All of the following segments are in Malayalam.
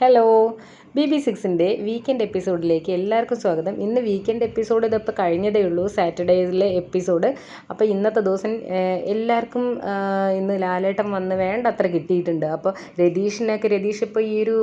ഹലോ ബി ബി സിക്സിന്റെ വീക്കെൻഡ് എപ്പിസോഡിലേക്ക് എല്ലാവർക്കും സ്വാഗതം. ഇന്ന് വീക്കെൻഡ് എപ്പിസോഡ് ഇതിപ്പോൾ കഴിഞ്ഞതേ ഉള്ളൂ. സാറ്റർഡേയിലെ എപ്പിസോഡ് അപ്പോൾ ഇന്നത്തെ ദിവസം എല്ലാവർക്കും ഇന്ന് ലാലേട്ടം വന്ന് വേണ്ടത്ര കിട്ടിയിട്ടുണ്ട്. അപ്പോൾ രതീഷിനൊക്കെ രതീഷ് ഇപ്പോൾ ഈ ഒരു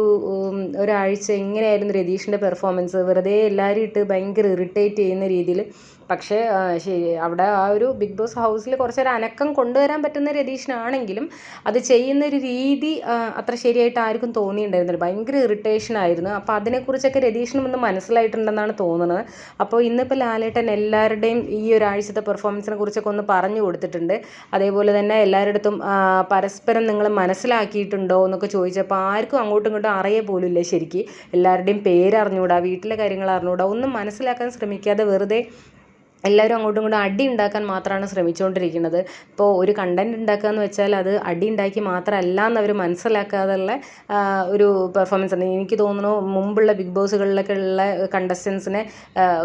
ഒരാഴ്ച എങ്ങനെയായിരുന്നു രതീഷിന്റെ പെർഫോമൻസ് വെറുതെ എല്ലാവരും ഇട്ട് ഭയങ്കര ഇറിറ്റേറ്റ് ചെയ്യുന്ന രീതിയിൽ പക്ഷേ ശരി അവിടെ ആ ഒരു ബിഗ് ബോസ് ഹൗസിൽ കുറച്ചൊരു അനക്കം കൊണ്ടുവരാൻ പറ്റുന്ന രതീഷിനാണെങ്കിലും അത് ചെയ്യുന്ന ഒരു രീതി അത്ര ശരിയായിട്ട് ആർക്കും തോന്നിയിട്ടുണ്ടായിരുന്നില്ല. ഭയങ്കര ഇറിറ്റേഷൻ ആയിരുന്നു. അപ്പോൾ അതിനെക്കുറിച്ചൊക്കെ രതീഷിനും ഒന്ന് മനസ്സിലായിട്ടുണ്ടെന്നാണ് തോന്നുന്നത്. അപ്പോൾ ഇന്നിപ്പോൾ ലാലേട്ടൻ എല്ലാവരുടെയും ഈ ഒരാഴ്ചത്തെ പെർഫോമൻസിനെ കുറിച്ചൊക്കെ ഒന്ന് പറഞ്ഞു കൊടുത്തിട്ടുണ്ട്. അതേപോലെ തന്നെ എല്ലാവരുടെ അടുത്തും പരസ്പരം നിങ്ങൾ മനസ്സിലാക്കിയിട്ടുണ്ടോ എന്നൊക്കെ ചോദിച്ചപ്പോൾ ആർക്കും അങ്ങോട്ടും ഇങ്ങോട്ടും അറിയ പോലുമില്ല ശരിക്ക്. എല്ലാവരുടെയും പേര് അറിഞ്ഞുകൂടാ വീട്ടിലെ കാര്യങ്ങൾ അറിഞ്ഞുകൂടാ ഒന്നും മനസ്സിലാക്കാൻ ശ്രമിക്കാതെ വെറുതെ എല്ലാവരും അങ്ങോട്ടും ഇങ്ങോട്ടും അടി ഉണ്ടാക്കാൻ മാത്രമാണ് ശ്രമിച്ചുകൊണ്ടിരിക്കുന്നത് ഇപ്പോൾ ഒരു കണ്ടന്റ് ഉണ്ടാക്കുക എന്ന് വെച്ചാൽ അത് അടി ഉണ്ടാക്കി മാത്രമല്ല എന്നവർ മനസ്സിലാക്കാതുള്ള ഒരു പെർഫോമൻസ് ആണ്. എനിക്ക് തോന്നുന്നു മുമ്പുള്ള ബിഗ് ബോസുകളിലൊക്കെ ഉള്ള കണ്ടസ്റ്റൻസിനെ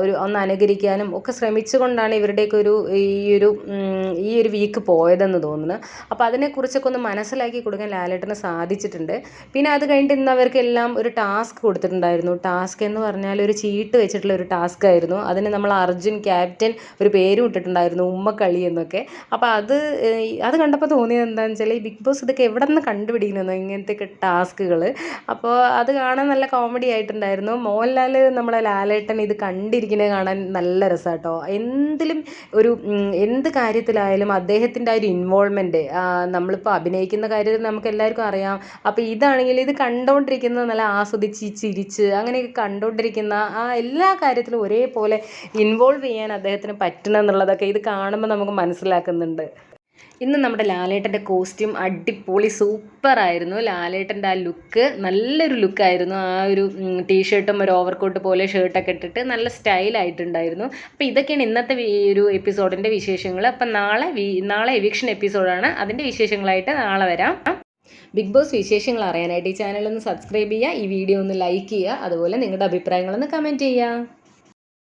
ഒരു ഒന്ന് അനുകരിക്കാനും ഒക്കെ ശ്രമിച്ചുകൊണ്ടാണ് ഇവരുടെയൊക്കെ ഒരു ഈ ഒരു ഈ ഒരു വീക്ക് പോയതെന്ന് തോന്നുന്നു. അപ്പോൾ അതിനെക്കുറിച്ചൊക്കെ ഒന്ന് മനസ്സിലാക്കി കൊടുക്കാൻ ലാലേട്ടന് സാധിച്ചിട്ടുണ്ട്. പിന്നെ അത് കഴിഞ്ഞിട്ട് ഇന്ന് അവർക്കെല്ലാം ഒരു ടാസ്ക് കൊടുത്തിട്ടുണ്ടായിരുന്നു. ടാസ്ക് എന്ന് പറഞ്ഞാൽ ഒരു ചീട്ട് വെച്ചിട്ടുള്ള ഒരു ടാസ്ക് ആയിരുന്നു. അതിന് നമ്മൾ അർജുൻ ക്യാപ്റ്റൻ ഒരു പേരും ഇട്ടിട്ടുണ്ടായിരുന്നു ഉമ്മക്കളി എന്നൊക്കെ. അപ്പോൾ അത് അത് കണ്ടപ്പോൾ തോന്നിയത് എന്താണെന്ന് വെച്ചാൽ ഈ ബിഗ് ബോസ് ഇതൊക്കെ എവിടെ നിന്ന് കണ്ടുപിടിക്കുന്നു ഇങ്ങനത്തെയൊക്കെ ടാസ്കുകൾ അപ്പോൾ അത് കാണാൻ നല്ല കോമഡി ആയിട്ടുണ്ടായിരുന്നു. മോഹൻലാൽ നമ്മളെ ലാലേട്ടൻ ഇത് കണ്ടിരിക്കുന്നത് കാണാൻ നല്ല രസമാട്ടോ എന്തിലും ഒരു എന്ത് കാര്യത്തിലായാലും അദ്ദേഹത്തിന്റെ ആ ഒരു ഇൻവോൾവ്മെന്റ് നമ്മളിപ്പോൾ അഭിനയിക്കുന്ന കാര്യത്തിൽ നമുക്ക് എല്ലാവർക്കും അറിയാം. അപ്പോൾ ഇതാണെങ്കിൽ ഇത് കണ്ടുകൊണ്ടിരിക്കുന്നത് നല്ല ആസ്വദിച്ച് ചിരിച്ച് അങ്ങനെയൊക്കെ കണ്ടുകൊണ്ടിരിക്കുന്ന ആ എല്ലാ കാര്യത്തിലും ഒരേപോലെ ഇൻവോൾവ് ചെയ്യാൻ അദ്ദേഹം അദ്ദേഹത്തിന് പറ്റണം എന്നുള്ളതൊക്കെ ഇത് കാണുമ്പോൾ നമുക്ക് മനസ്സിലാക്കുന്നുണ്ട്. ഇന്ന് നമ്മുടെ ലാലേട്ടന്റെ കോസ്റ്റ്യൂം അടിപൊളി സൂപ്പർ ആയിരുന്നു. ലാലേട്ടന്റെ ആ ലുക്ക് നല്ലൊരു ലുക്കായിരുന്നു ആ ഒരു ടീഷർട്ടും ഒരു ഓവർകോട്ട് പോലെ ഷർട്ടൊക്കെ ഇട്ടിട്ട് നല്ല സ്റ്റൈലായിട്ടുണ്ടായിരുന്നു അപ്പോൾ ഇതൊക്കെയാണ് ഇന്നത്തെ ഒരു എപ്പിസോഡിന്റെ വിശേഷങ്ങൾ. അപ്പം നാളെ നാളെ എവിക്ഷൻ എപ്പിസോഡാണ് അതിന്റെ വിശേഷങ്ങളായിട്ട് നാളെ വരാം. ബിഗ് ബോസ് വിശേഷങ്ങൾ അറിയാനായിട്ട് ഈ ചാനൽ ഒന്ന് സബ്സ്ക്രൈബ് ചെയ്യുക. ഈ വീഡിയോ ഒന്ന് ലൈക്ക് ചെയ്യുക. അതുപോലെ നിങ്ങളുടെ അഭിപ്രായങ്ങളൊന്ന് കമന്റ് ചെയ്യുക.